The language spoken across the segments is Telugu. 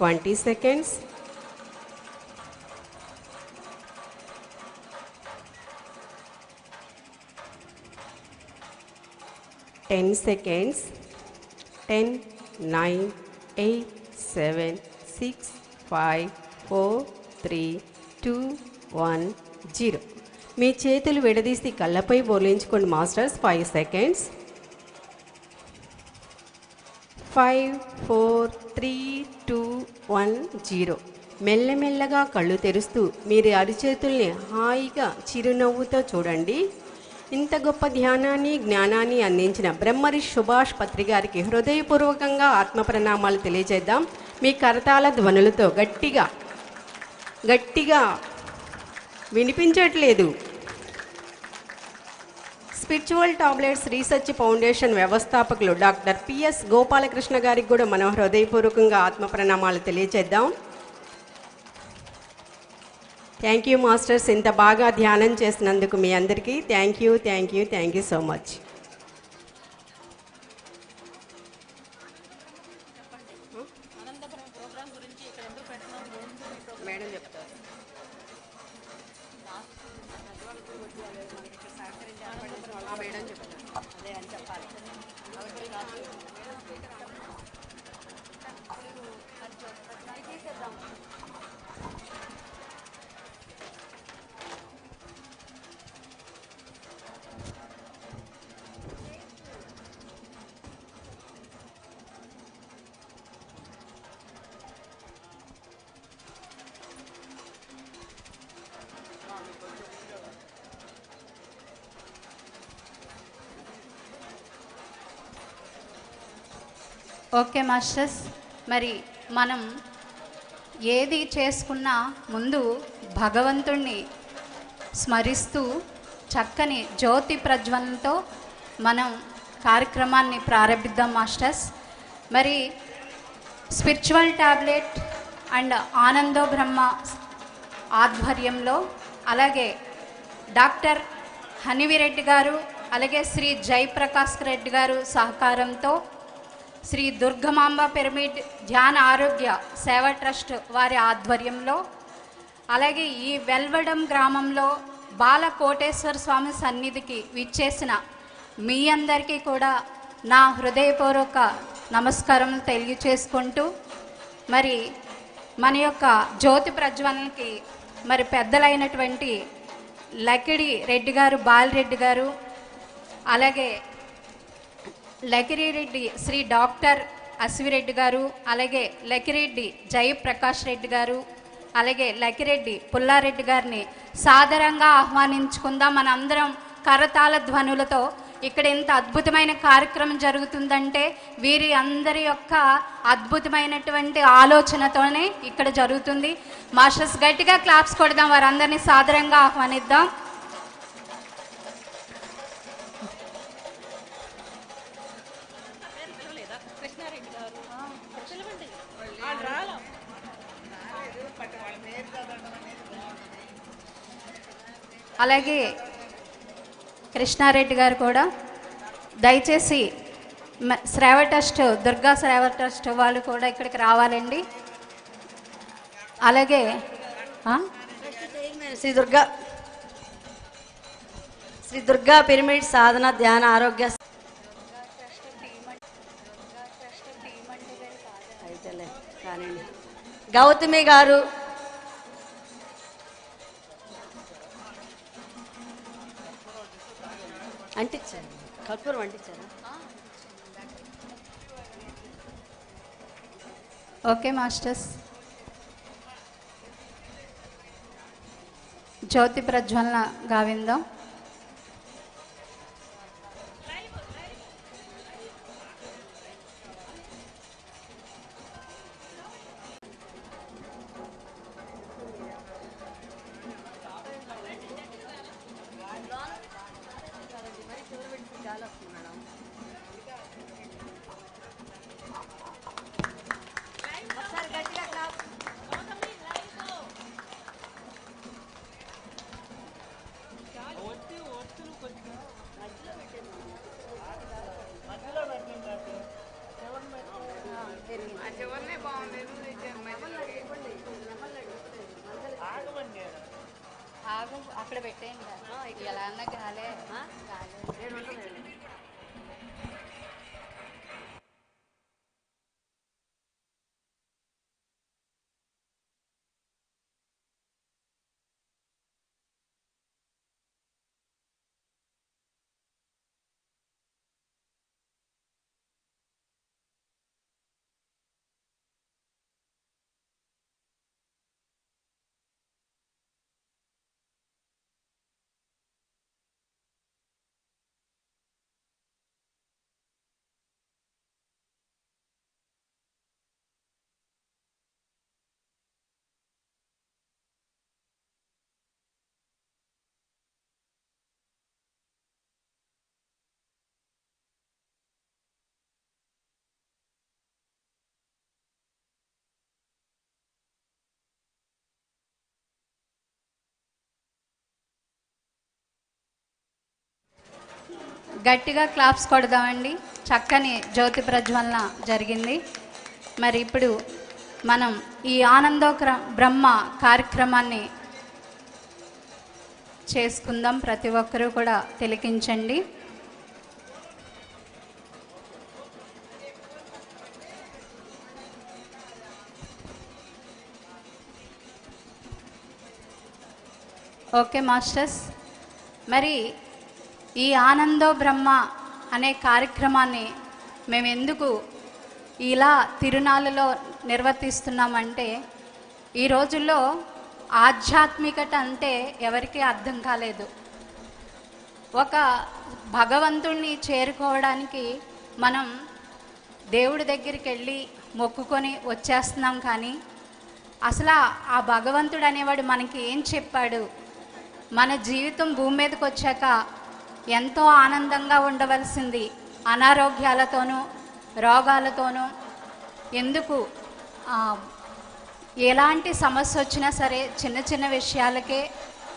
20 seconds. Ten seconds. Ten, nine, eight, seven, six, five, four, three, two, one, zero మీ చేతులు విడదీసి కళ్ళపై బోలించుకోండి masters five seconds five four three two one zero. మెల్లమెల్లగా కళ్ళు తెరుస్తూ మీరు అరిచేతుల్ని హాయిగా చిరునవ్వుతో చూడండి. ఇంత గొప్ప ధ్యానాన్ని జ్ఞానాన్ని అందించిన బ్రహ్మరి సుభాష్ పత్రి గారికి హృదయపూర్వకంగా ఆత్మ ప్రణామాలు తెలియజేద్దాం. మీ కరతాల ధ్వనులతో గట్టిగా గట్టిగా వినిపించట్లేదు. స్పిరిచువల్ టాబ్లెట్స్ రీసెర్చ్ ఫౌండేషన్ వ్యవస్థాపకులు డాక్టర్ పిఎస్ గోపాలకృష్ణ గారికి కూడా మనం హృదయపూర్వకంగా ఆత్మ ప్రణామాలు తెలియచేద్దాం. థ్యాంక్ యూ మాస్టర్స్ ఇంత బాగా ధ్యానం చేసినందుకు మీ అందరికీ thank you thank you thank you so much. Madam అదే అని చెప్పాలి. Okay masters. మరి మనం ఏది చేసుకున్నా ముందు భగవంతుణ్ణి స్మరిస్తూ చక్కని జ్యోతి ప్రజ్వలనతో మనం కార్యక్రమాన్ని ప్రారంభిద్దాం మాస్టర్స్. మరి spiritual tablet and Anando Brahma ఆధ్వర్యంలో అలాగే డాక్టర్ హనివిరెడ్డి గారు అలాగే శ్రీ జయప్రకాష్ రెడ్డి గారు సహకారంతో శ్రీ దుర్గమాంబ పిరమిడ్ ధ్యాన ఆరోగ్య సేవా ట్రస్ట్ వారి ఆధ్వర్యంలో అలాగే ఈ వెల్వడం గ్రామంలో బాల కోటేశ్వర స్వామి సన్నిధికి విచ్చేసిన మీ అందరికీ కూడా నా హృదయపూర్వక నమస్కారం తెలియచేసుకుంటూ మరి మన యొక్క జ్యోతి ప్రజ్వలనకి మరి పెద్దలైనటువంటి లకిడి రెడ్డి గారు బాలరెడ్డి గారు అలాగే లకిరిరెడ్డి శ్రీ డాక్టర్ అశ్విరెడ్డి గారు అలాగే లకిరెడ్డి జయప్రకాష్ రెడ్డి గారు అలాగే లకిరెడ్డి పుల్లారెడ్డి గారిని సాదరంగా ఆహ్వానించుకుందాం. మనందరం కరతాళ ధ్వనులతో ఇక్కడ ఇంత అద్భుతమైన కార్యక్రమం జరుగుతుందంటే వీరి అందరి యొక్క అద్భుతమైనటువంటి ఆలోచనతోనే ఇక్కడ జరుగుతుంది. మాస్టర్స్ గట్టిగా క్లాప్స్ కొడదాం వారందరినీ సాదరంగా ఆహ్వానిద్దాం. అలాగే కృష్ణారెడ్డి గారు కూడా దయచేసి మ- శ్రావ ట్రస్ట్ దుర్గా శ్రావ ట్రస్ట్ వాళ్ళు కూడా ఇక్కడికి రావాలండి అలాగే ఆ? శ్రీ దుర్గా శ్రీ దుర్గా పిరమిడ్ సాధన ధ్యాన ఆరోగ్య గౌతమి గారు అంటించారు. కర్పూరం అంటించారా? ఓకే మాస్టర్స్ జ్యోతి ప్రజ్వలన గావిందాం. అక్కడ పెట్టేయండి. ఎలా అన్నా గాలే. గాలే. గట్టిగా క్లాప్స్ కొడదామండి. చక్కని జ్యోతి ప్రజ్వలన జరిగింది. మరి ఇప్పుడు మనం ఈ ఆనందోక్ర బ్రహ్మ కార్యక్రమాన్ని చేసుకుందాం. ప్రతి ఒక్కరూ కూడా తిలకించండి. Okay masters. మరి ఈ ఆనందో బ్రహ్మ అనే కార్యక్రమాన్ని మేము ఎందుకు ఇలా తిరునాళ్ళలో నిర్వర్తిస్తున్నామంటే ఈ రోజుల్లో ఆధ్యాత్మికత అంటే ఎవరికీ అర్థం కాలేదు. ఒక భగవంతుణ్ణి చేరుకోవడానికి మనం దేవుడి దగ్గరికి వెళ్ళి మొక్కుకొని వచ్చేస్తున్నాం కానీ అసలు ఆ- భగవంతుడు అనేవాడు మనకి ఏం చెప్పాడు? మన జీవితం భూమి మీదకి వచ్చాక ఎంతో ఆనందంగా ఉండవలసింది. అనారోగ్యాలతోనూ రోగాలతోనూ ఎందుకు ఎలాంటి సమస్య వచ్చినా సరే చిన్న చిన్న విషయాలకే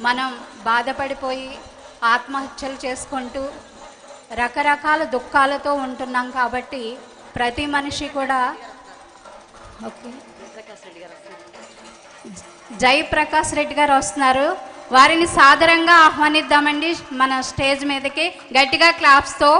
మనం బాధపడిపోయి ఆత్మహత్యలు చేసుకుంటూ రకరకాల దుఃఖాలతో ఉంటున్నాం కాబట్టి ప్రతి మనిషి కూడా ఓకే. జై ప్రకాష్ రెడ్డి గారు వస్తున్నారు. వారిని సాదరంగా ఆహ్వానిద్దామండి. మన స్టేజ్ మీదకి గట్టిగా క్లాప్స్తో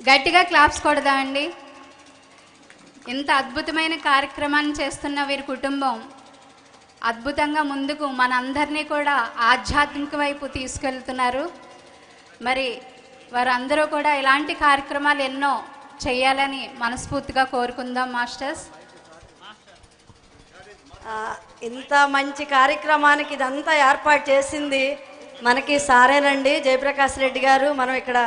గట్టిగా క్లాప్స్ కొడదామండి ఇంత అద్భుతమైన కార్యక్రమాన్ని చేస్తున్న వీరి కుటుంబం అద్భుతంగా ముందుకు మనందరినీ కూడా ఆధ్యాత్మిక వైపు తీసుకెళ్తున్నారు. మరి వారందరూ కూడా ఇలాంటి కార్యక్రమాలు ఎన్నో చేయాలని మనస్ఫూర్తిగా కోరుకుందాం మాస్టర్స్. ఆ, ఇంత మంచి కార్యక్రమానికి ఇదంతా ఏర్పాటు చేసింది మనకి సారేనండి జయప్రకాష్ రెడ్డి గారు. మనం ఇక్కడ.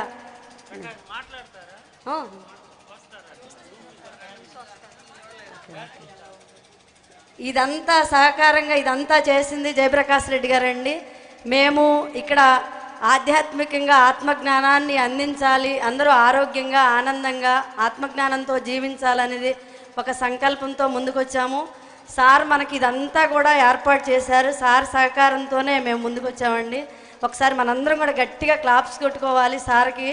ఇదంతా సహకారంగా ఇదంతా చేసింది జయప్రకాష్ రెడ్డి గారండి. మేము ఇక్కడ ఆధ్యాత్మికంగా ఆత్మజ్ఞానాన్ని అందించాలి అందరూ ఆరోగ్యంగా ఆనందంగా ఆత్మజ్ఞానంతో జీవించాలనేది ఒక సంకల్పంతో ముందుకొచ్చాము. సార్ మనకి ఇదంతా కూడా ఏర్పాటు చేశారు. సార్ సహకారంతోనే మేము ముందుకొచ్చామండి. ఒకసారి మనందరం కూడా గట్టిగా క్లాప్స్ కొట్టుకోవాలి సార్కి.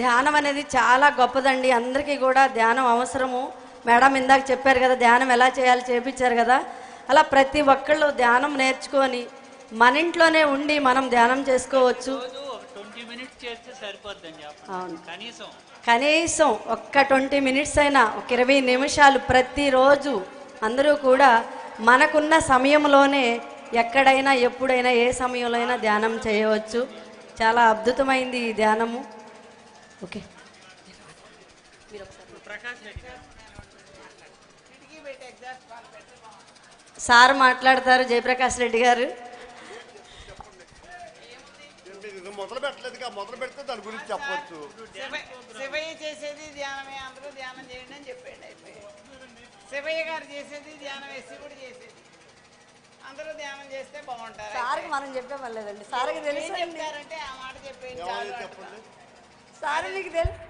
ధ్యానం అనేది చాలా గొప్పదండి. అందరికీ కూడా ధ్యానం అవసరము. మేడం ఇందాక చెప్పారు కదా ధ్యానం ఎలా చేయాలి చేపించారు కదా. అలా ప్రతి ఒక్కళ్ళు ధ్యానం నేర్చుకొని మన ఇంట్లోనే ఉండి మనం ధ్యానం చేసుకోవచ్చు. కనీసం ఒక్క ట్వంటీ మినిట్స్ అయినా ఒక ఇరవై నిమిషాలు ప్రతిరోజు అందరూ కూడా మనకున్న సమయంలోనే ఎక్కడైనా ఎప్పుడైనా ఏ సమయంలో అయినా ధ్యానం చేయవచ్చు. చాలా అద్భుతమైంది ఈ ధ్యానము. ఓకే. సార్ మాట్లాడతారు జయప్రకాష్ రెడ్డి గారు. మొదలు పెట్టలేదుగా మొదలు పెడితే దాని గురించి చెప్పొచ్చు. శివ- శివయ్య చేసేది ధ్యానమే అందరూ ధ్యానం చేయండి అని చెప్పాడు శివయ్య గారు చేసేది ధ్యానమే శివుడు చేసేది. అందరూ ధ్యానం చేస్తే బాగుంటారు. సార్కి మనం చెప్పేమలేదండి సార్కి ఏం తెలుసు చెప్తారంటే ఆ మాట చెప్పేయండి ఏమని చాలు